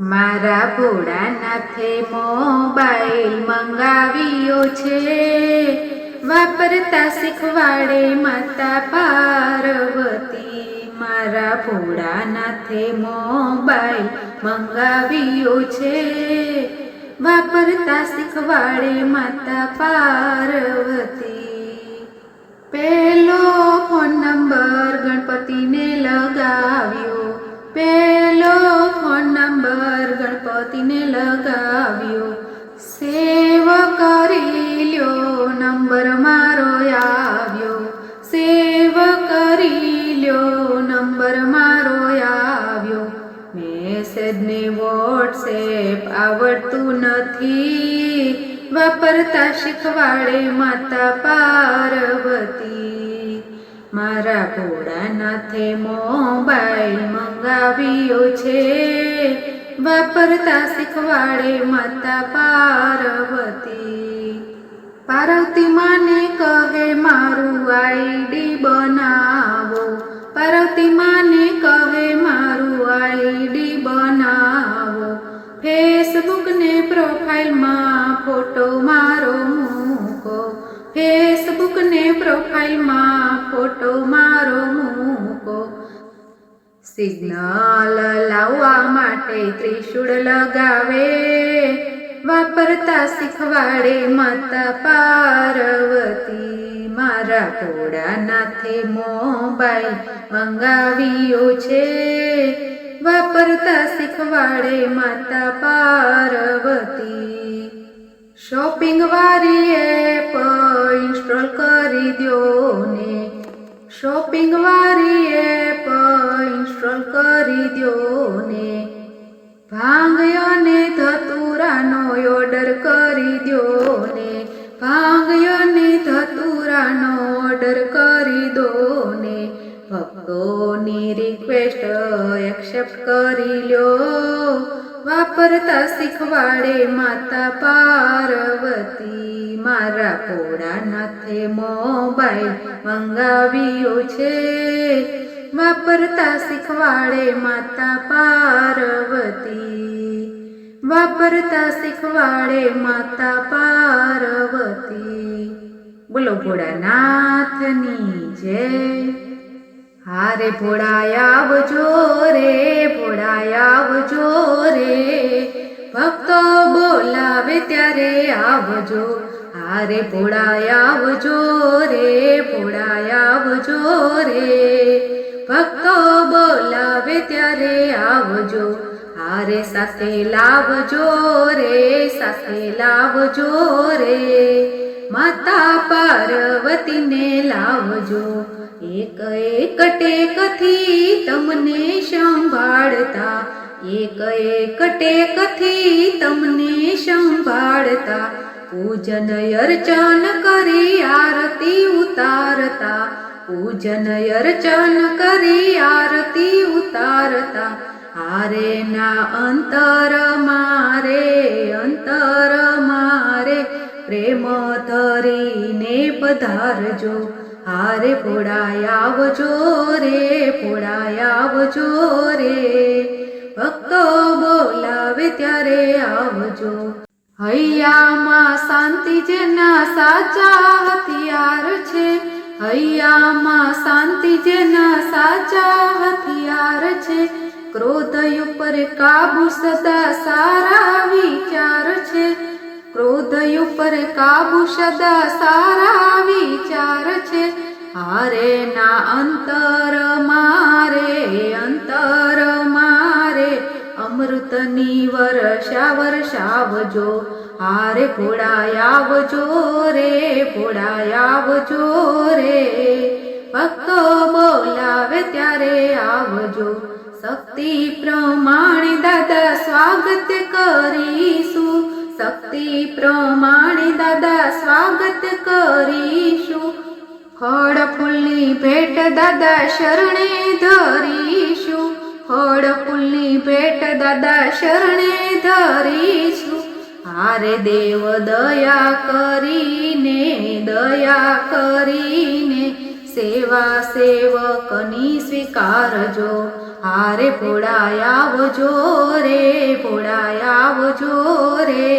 મારા ભોળાનાથે મોબાઈલ મંગાવ્યો છે. વાપરતા શીખવાડે માતા પાર્વતી. મારા ભોળાનાથે મોબાઈલ મંગાવ્યો છે. વાપરતા શીખવાડે માતા પાર્વતી. પેલો ફોન નંબર ગણપતિને લગાવ્યો. પેલો ફોન નંબર ગણપતિને લગાવ્યો. સેવ કરી લ્યો, નંબર મારો આવ્યો. સેવ કરી લ્યો, નંબર મારો આવ્યો. મેસેજને વોટ્સએપ આવડતું નથી. વાપરતા શીખવાડે માતા પાર્વતી. મારા ભોળાનાથે મોબાઈલ મંગાવ્યો છે. વાપરતા શીખવાડે માતા પાર્વતી. પાર્વતી માને કહે, મારું આઈડી ફોટો મારો મૂકો. સિગ્નલ લાવવા માટે ત્રિશુળ લગાવે. વાપરતા શીખવાડે માતા પાર્વતી. મારા ભોળાનાથે મોબાઈલ મંગાવ્યો છે. વાપરતા શીખવાડે માતા પાર્વતી. શોપિંગ વાળી એપ ઇન્સ્ટોલ કરી દો ને. શોપિંગ વારી એપ ઇન્સ્ટોલ કરી દો ને. ભાંગ અને ધતુરાનો ઓર્ડર કરી દો ને. ભાંગ અને ધતુરાનો ઓર્ડર કરી દો ને. ભક્તોની રિક્વેસ્ટ એક્સેપ્ટ કરી લ્યો. વાપરતા શીખવાડે માતા પાર્વતી. મારા ભોળાનાથે મોબાઈલ મંગાવ્યો છે. વાપરતા શીખવાડે માતા પાર્વતી. વાપરતા શીખવાડે માતા પાર્વતી. બોલો ભોળાનાથની જય. હારે ભોળાય આવજો રે ભોળાય રે. ભક્તો બોલાવે ત્યારે આવજો. હારે ભોળાય આવજો રે ભોળાય રે. ભક્તો બોલાવે ત્યારે આવજો. હારે સાથે લાવજો રે, સાથે લાવજો રે. માતા પાર્વતીને લાવજો. એક એક ટેકથી તમને સંભાળતા, એક એક ટેકથી તમને સંભાળતા, પૂજન અર્ચન કરી આરતી ઉતારતા, પૂજન અર્ચન કરી આરતી ઉતારતા. હારે ના અંતર મારે અંતર મારે, પ્રેમ ધરીને પધારજો. હારે ભોળાય આવજો રે ભોળાય આવજો રે. ભક્તો બોલાવે ત્યારે આવજો. હૈયામાં શાંતિ જેના સાચા હથિયાર છે. હૈયામાં શાંતિ જેના સાચા હથિયાર છે. ક્રોધ ઉપર કાબુ સદા સારા વિચાર છે. ક્રોધ ઉપર કાબુ સદા સારા વિચાર છે. હારે ના અંતર મારે અંતર મારે. અમૃતની વર્ષા વર્ષાવજો, હારે ભોળાય આવજો રે ભોળાય આવજો રે. ભક્તો બોલાવે ત્યારે આવજો. શક્તિ પ્રમાણે દાદા સ્વાગત કરીશું. શક્તિ પ્રમાણે દાદા સ્વાગત કરીશું. ફળ ફૂલની ભેટ દાદા શરણે ધરીશું. ફળ ફૂલની ભેટ દાદા શરણે ધરીશું. હારે દેવ દયા કરીને દયા કરીને સેવા સેવકની સ્વીકારજો. હારે પોડાયાવજો રે પોડાયાવજો રે.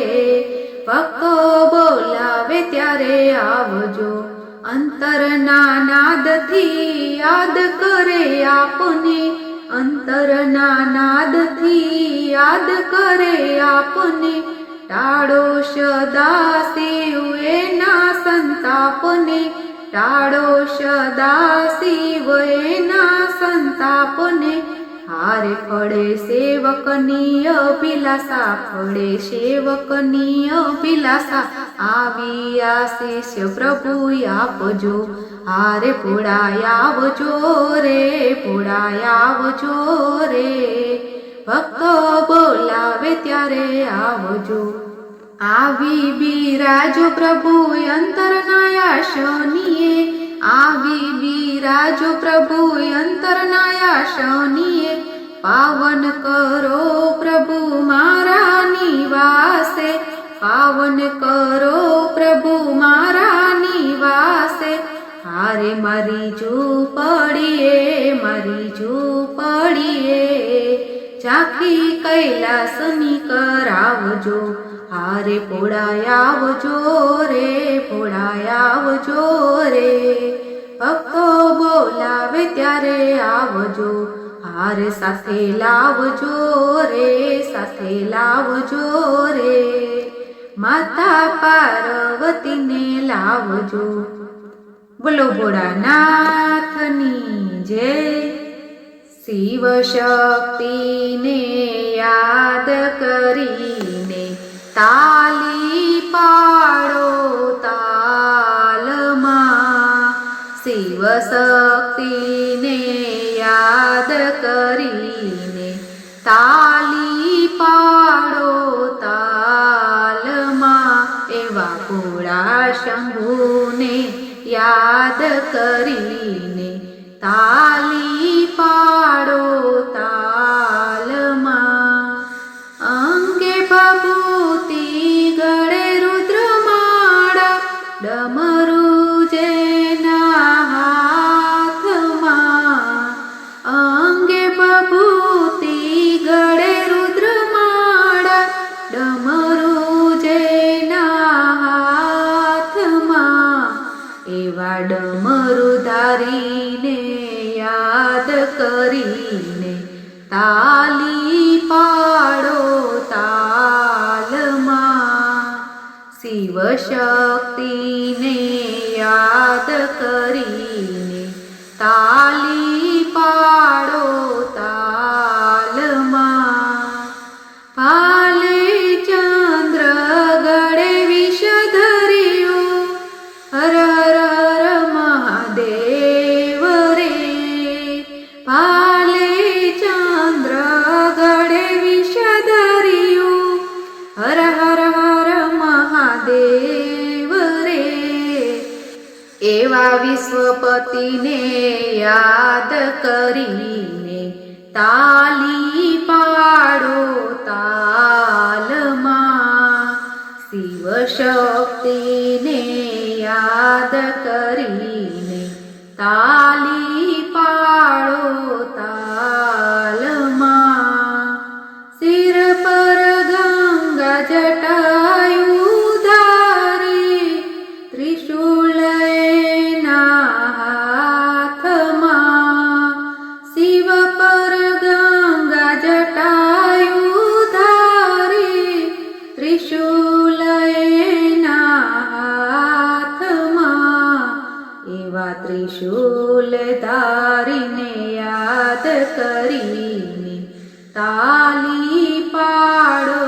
ભક્તો બોલાવે ત્યારે આવજો. અંતરના નાદથી યાદ કરે આપને. અંતરના નાદથી યાદ કરે આપને. ટાળો સદાશિવ એના સંતાપને. ટાળો સદાશિવ એના સંતાપને. હારે ફળે સેવકની અભિલાષા, ફળે સેવકની અભિલાષા. આવી આશીષ પ્રભુ આપજો, હારે પોડાયાવજો રે પોડાયાવજો રે. ભક્તો બોલાવે ત્યારે આવજો. આવી બિરાજો પ્રભુ અંતરના શનિએ આવી બિરાજો પ્રભુ અંતરનાયા શનિએ પાવન કરો પ્રભુ મારા નિવાસે. પાવન કરો પ્રભુ મારા નિવાસે. હારે મારી પડીએ મારી પડીએ. ઝાંખી કૈલાસની કરાવજો. હારે પોડાયાવજો રે પોડાયાવજો રે ભક્તો બોલાવે ત્યારે આવજો, હારે સાથે લાવજો રે, સાથે લાવજો રે. માતા પાર્વતીને લાવજો. બોલો ભોળાનાથની જય. શિવ શક્તિને યાદ કરીને તાલી પાડો તાલમાં. શિવ શક્તિને યાદ કરીને તાલી પાડો તાલમાં. એવા ભોળા શંભુને યાદ કરીને તાલી પાડો શિવ શક્તિને યાદ કરીને વિશ્વપતિને યાદ કરીને તાલી પાડો તાલમાં શિવ શક્તિને યાદ કરીને ત્રિશૂલ એના હાથમાં એવા ત્રિશૂલ ધારીને યાદ કરીને તાલી પાડો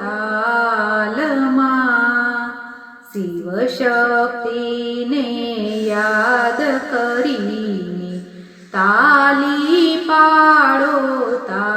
તાલમાં શિવ શક્તિને યાદ કરીને તાલી પાડો તાલમાં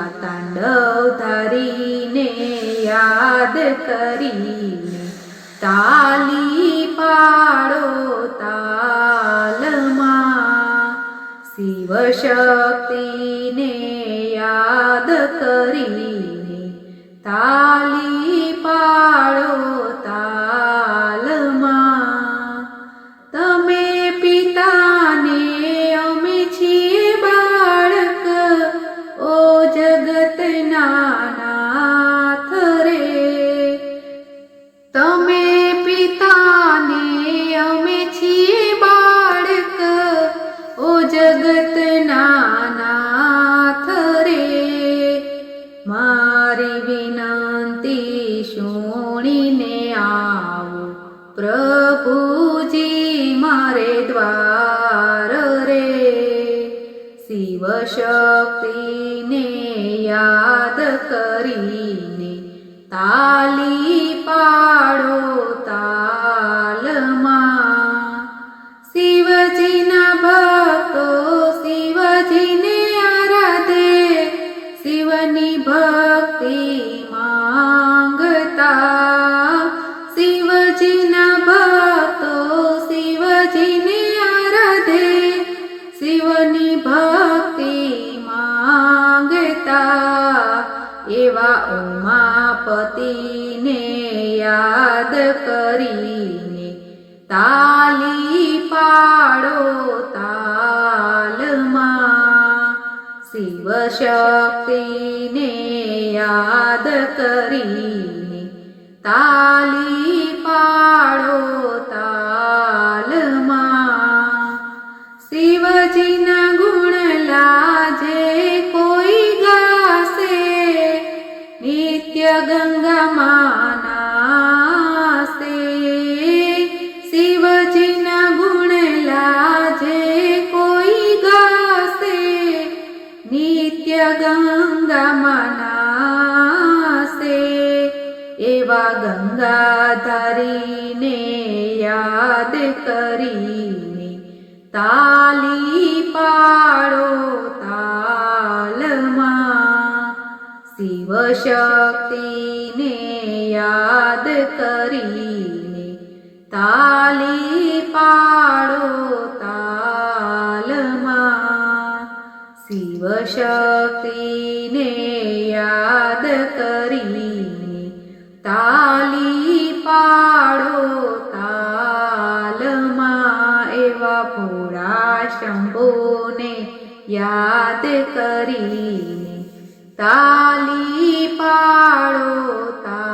એવા નાચતા એવા તારા સૌ ધરીને યાદ કરીને તાલી પાડો તાલમાં શિવ શક્તિને યાદ કરીને તાલી શુણીને આવો. પ્રભુજી મારે દ્વાર રે. શિવ શક્તિને યાદ કરીને તાલી પાડો તાલમાં. શિવ શક્તિને યાદ કરીને તાલી પાડો તાલમાં. શિવજીના ગુણ લાજે કોઈ ગાશે, નિત્ય ગંગા માનાશે. એવા ગંગાધરીને યાદ કરીને તાલી પાડો તાલમાં. શિવ શક્તિને યાદ કરીને તાલી પાડો તાલમાં. શિવ શક્તિને ભોળા શંભોને યાદ કરીને તાલી પાડો તાલમાં